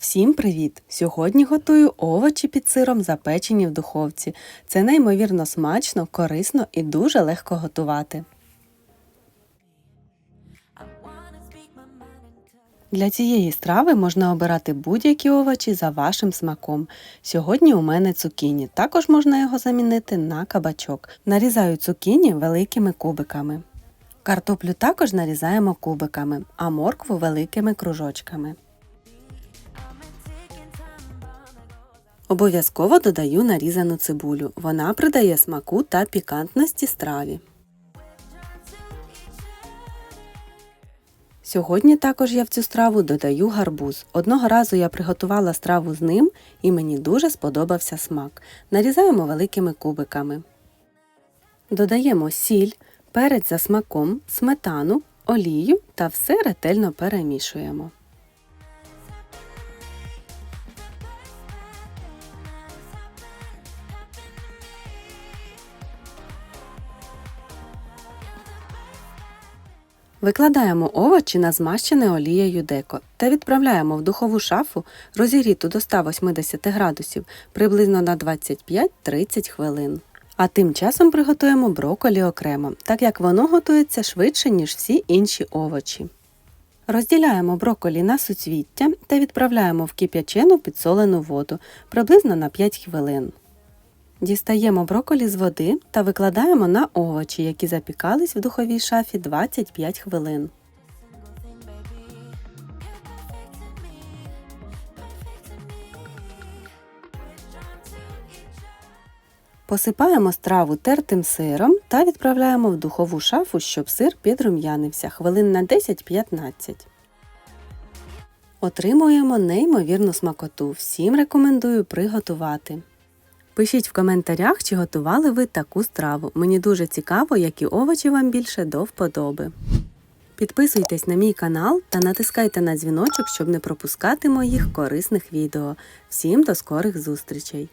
Всім привіт! Сьогодні готую овочі під сиром, запечені в духовці. Це неймовірно смачно, корисно і дуже легко готувати. Для цієї страви можна обирати будь-які овочі за вашим смаком. Сьогодні у мене цукіні. Також можна його замінити на кабачок. Нарізаю цукіні великими кубиками. Картоплю також нарізаємо кубиками, а моркву великими кружочками. Обов'язково додаю нарізану цибулю. Вона придає смаку та пікантності страві. Сьогодні також я в цю страву додаю гарбуз. Одного разу я приготувала страву з ним і мені дуже сподобався смак. Нарізаємо великими кубиками. Додаємо сіль, перець за смаком, сметану, олію та все ретельно перемішуємо. Викладаємо овочі на змащене олією деко та відправляємо в духову шафу, розігріту до 180 градусів приблизно на 25-30 хвилин. А тим часом приготуємо броколі окремо, так як воно готується швидше, ніж всі інші овочі. Розділяємо броколі на суцвіття та відправляємо в кип'ячену підсолену воду приблизно на 5 хвилин. Дістаємо броколі з води та викладаємо на овочі, які запікались в духовій шафі 25 хвилин. Посипаємо страву тертим сиром та відправляємо в духову шафу, щоб сир підрум'янився хвилин на 10-15. Отримуємо неймовірну смакоту. Всім рекомендую приготувати. Пишіть в коментарях, чи готували ви таку страву. Мені дуже цікаво, які овочі вам більше до вподоби. Підписуйтесь на мій канал та натискайте на дзвіночок, щоб не пропускати моїх корисних відео. Всім до скорих зустрічей!